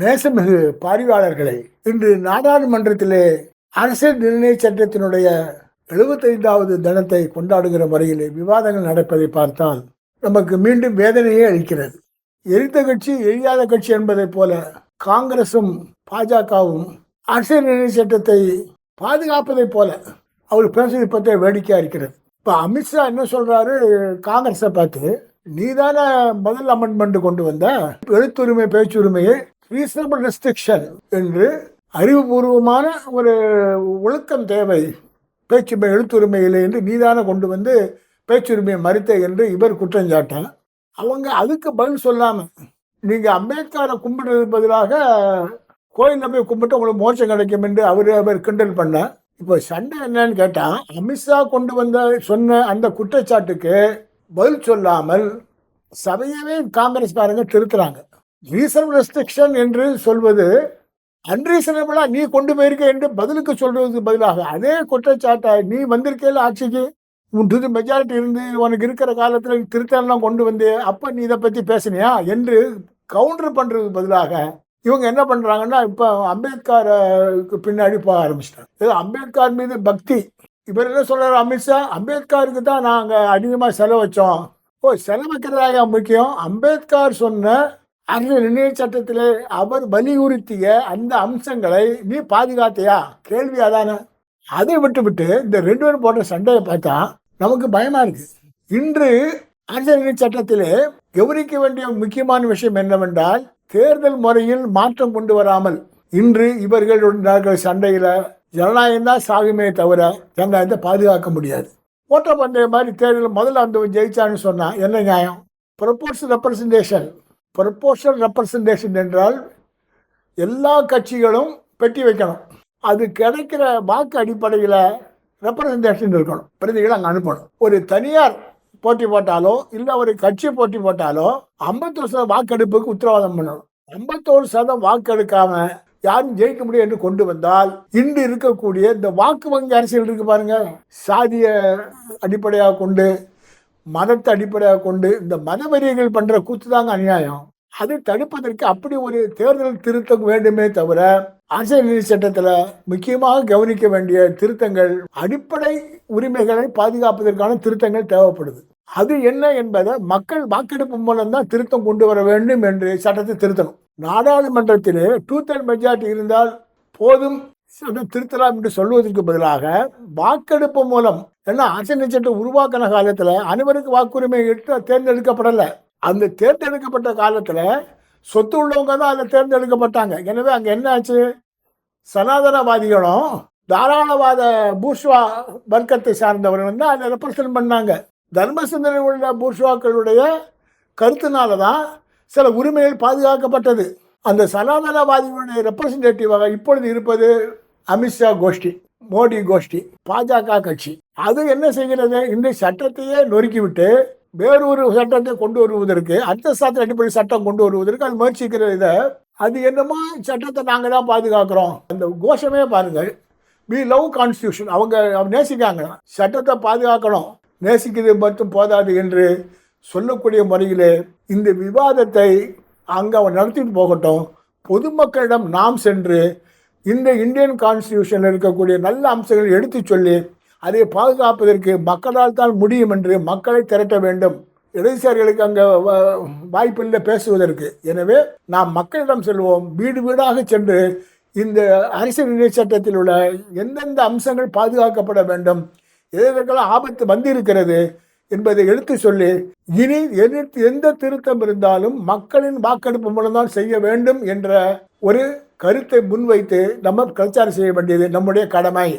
நேசமிகு பார்வையாளர்களை இன்று நாடாளுமன்றத்திலே அரசியல் நிர்ணய சட்டத்தினுடைய எழுபத்தைந்தாவது தினத்தை கொண்டாடுகிற முறையிலே விவாதங்கள் நடப்பதை பார்த்தால் நமக்கு மீண்டும் வேதனையே அளிக்கிறது. எரித்த கட்சி எரியாத கட்சி என்பதைப் போல காங்கிரசும் பாஜகவும் அரசியல் நிர்ணய சட்டத்தை பாதுகாப்பதைப் போல அவர் பேசுவது பற்றி வேடிக்கையாக இருக்கிறது. இப்போ அமித்ஷா என்ன சொல்கிறாரு காங்கிரஸை பார்த்து நீதான முதல் அமெண்ட்மெண்ட் கொண்டு வந்த? எழுத்துரிமை பேச்சுரிமையை ரீசனபிள் ரெஸ்ட்ரிக்ஷன் என்று அறிவுபூர்வமான ஒரு ஒழுக்கம் தேவை. பேச்சு இல்லை என்று நீதான கொண்டு வந்து பேச்சுரிமையை மறுத்த என்று இவர் குற்றஞ்சாட்டான் அவங்க அதுக்கு பதில் சொல்லாமல் நீங்கள் அம்பேத்கரை கும்பிடுறதுக்கு பதிலாக கோயிலில் போய் கும்பிட்டு உங்களுக்கு மோட்சம் கிடைக்கும் என்று அவர் அவர் கிண்டல் பண்ணார். இப்போ சண்டை என்னன்னு கேட்டால் அமித்ஷா கொண்டு வந்த சொன்ன அந்த குற்றச்சாட்டுக்கு பதில் சொல்லாமல் சபையவே காங்கிரஸ்காரங்க திருத்துறாங்க. ரீசனபிள் ரெஸ்ட்ரிக்ஷன் என்று சொல்வது அன்ரீசனபிளாக நீ கொண்டு போயிருக்க என்று பதிலுக்கு சொல்றதுக்கு பதிலாக அதே குற்றச்சாட்டை நீ வந்திருக்கையில ஆட்சிக்கு உன் மெஜாரிட்டி இருந்து உனக்கு இருக்கிற காலத்தில் திருத்தலாம் கொண்டு வந்து அப்போ நீ இதை பற்றி பேசுனியா என்று கவுண்டர் பண்ணுறதுக்கு பதிலாக இவங்க என்ன பண்ணுறாங்கன்னா இப்போ அம்பேத்கருக்கு பின்னாடி போக ஆரம்பிச்சிட்டாங்க. இது அம்பேத்கர் மீது பக்தி. இவர் என்ன சொல்கிறார் அமித்ஷா அம்பேத்கருக்கு தான் நாங்கள் அதிகமாக செலவு வச்சோம் ஓ செலவு வைக்கிறதாக முக்கியம். அம்பேத்கர் சொன்ன அந்த நிர்ணய சட்டத்தில் அவர் வலியுறுத்திய அந்த அம்சங்களை நீ பாதுகாத்தியா? கேள்வி அதானே அதை விட்டு விட்டு இந்த ரெண்டு பேரும் போடுற சண்டையை பார்த்தா நமக்கு பயமா இருக்கு. இன்று அரசியல் நிர்ணய சட்டத்திலே கவனிக்க வேண்டிய முக்கியமான விஷயம் என்னவென்றால் தேர்தல் முறையில் மாற்றம் கொண்டு வராமல் இன்று இவர்களுடைய சண்டையில் ஜனநாயகம் தான் சாகுமே தவிர ஜனநாயகத்தை பாதுகாக்க முடியாது. ஓட்ட பந்தய மாதிரி தேர்தல் முதல்ல அந்த ஜெயிச்சான்னு சொன்னால் என்ன நியாயம்? ப்ரொப்போர்ஸ் ரெப்ரசன்டேஷன் ப்ரப்போஷனல் ரெப்ரசன்டேஷன் என்றால் எல்லா கட்சிகளும் பெட்டி வைக்கணும். அது கிடைக்கிற வாக்கு அடிப்படையில் ரெப்ரசன்டேஷன் இருக்கணும். பிரதிகளை அங்கே அனுப்பணும். ஒரு தனியார் போட்டி போட்டாலோ இல்லை ஒரு கட்சி போட்டி போட்டாலோ ஐம்பத்தொரு சதம் வாக்கெடுப்புக்கு உத்தரவாதம் பண்ணணும். ஐம்பத்தோரு சதம் வாக்கெடுக்காம யாரும் ஜெயிக்க முடியும் என்று கொண்டு வந்தால் இன்று இருக்கக்கூடிய இந்த வாக்கு வங்கி அரசியல் இருக்கு பாருங்க. சாதிய அடிப்படையாக கொண்டு மதத்தை அடிப்படையாக கொண்டு இந்த மதவெறியர்கள் பண்ணுற கூத்து தாங்க அநியாயம். அதை தடுப்பதற்கு அப்படி ஒரு தேர்தல் திருத்தம் வேண்டுமே தவிர அரசியல் நீதி சட்டத்தில் முக்கியமாக கவனிக்க வேண்டிய திருத்தங்கள் அடிப்படை உரிமைகளை பாதுகாப்பதற்கான திருத்தங்கள் தேவைப்படுது. அது என்ன என்பதை மக்கள் வாக்கெடுப்பு மூலம் தான் திருத்தம் கொண்டு வர வேண்டும் என்று சட்டத்தை திருத்தணும். நாடாளுமன்றத்திலே டூ தேர்ட் மெஜாரிட்டி இருந்தால் போதும் சட்டம் திருத்தலாம் என்று சொல்வதற்கு பதிலாக வாக்கெடுப்பு மூலம் ஏன்னா அரசியல் சட்டம் உருவாக்கின காலத்தில் அனைவருக்கு வாக்குரிமை எடுத்து தேர்ந்தெடுக்கப்படலை. அந்த தேர்ந்தெடுக்கப்பட்ட காலத்தில் சொத்து உள்ளவங்க தான் அதில் தேர்ந்தெடுக்கப்பட்டாங்க. எனவே அங்கே என்ன ஆச்சு? சனாதனவாதிகளும் தாராளவாத பூர்ஷ்வா வர்க்கத்தை சார்ந்தவர்கள் வந்து அதை ரெப்ரசன்ட் பண்ணாங்க. தர்ம சிந்தனை உள்ள பூர்ஷ்வாக்களுடைய கருத்தினால தான் சில உரிமைகள் பாதுகாக்கப்பட்டது. அந்த சனாதனவாதிகளுடைய ரெப்ரசன்டேட்டிவாக இப்பொழுது இருப்பது அமித்ஷா கோஷ்டி மோடி கோஷ்டி பாஜக கட்சி. அது என்ன செய்கிறது? இந்த சட்டத்தையே நொறுக்கிவிட்டு வேறொரு சட்டத்தை கொண்டு வருவதற்கு அடுத்த சாத்திர அடிப்படை சட்டம் கொண்டு வருவதற்கு அது முயற்சிக்கிற இதை. அது என்னமோ சட்டத்தை நாங்கள் தான் பாதுகாக்கிறோம். அந்த கோஷமே பாருங்கள். வி லவ் கான்ஸ்டியூஷன் அவங்க அவங்க நேசிக்காங்க சட்டத்தை பாதுகாக்கணும். நேசிக்கிறது மட்டும் போதாது என்று சொல்லக்கூடிய முறையிலே இந்த விவாதத்தை அங்கே அவன் நடத்திட்டு போகட்டும். பொதுமக்களிடம் நாம் சென்று இந்த இந்தியன் கான்ஸ்டியூஷனில் இருக்கக்கூடிய நல்ல அம்சங்களை எடுத்து சொல்லி அதை பாதுகாப்பதற்கு மக்களால் தான் முடியும் என்று மக்களை திரட்ட வேண்டும். இடதுசாரிகளுக்கு அங்கே வாய்ப்பில்லை பேசுவதற்கு. எனவே நாம் மக்களிடம் செல்வோம். வீடு வீடாக சென்று இந்த அரசியல் நிலை சட்டத்தில் உள்ள எந்தெந்த அம்சங்கள் பாதுகாக்கப்பட வேண்டும் எதற்கெல்லாம் ஆபத்து வந்திருக்கிறது என்பதை எடுத்து சொல்லி இனி எதிர்த்து எந்த திருத்தம் இருந்தாலும் மக்களின் வாக்கெடுப்பு மூலம்தான் செய்ய வேண்டும் என்ற ஒரு கருத்தை முன்வைத்து நம்ம பிரச்சாரம் செய்ய வேண்டியது நம்முடைய கடமை.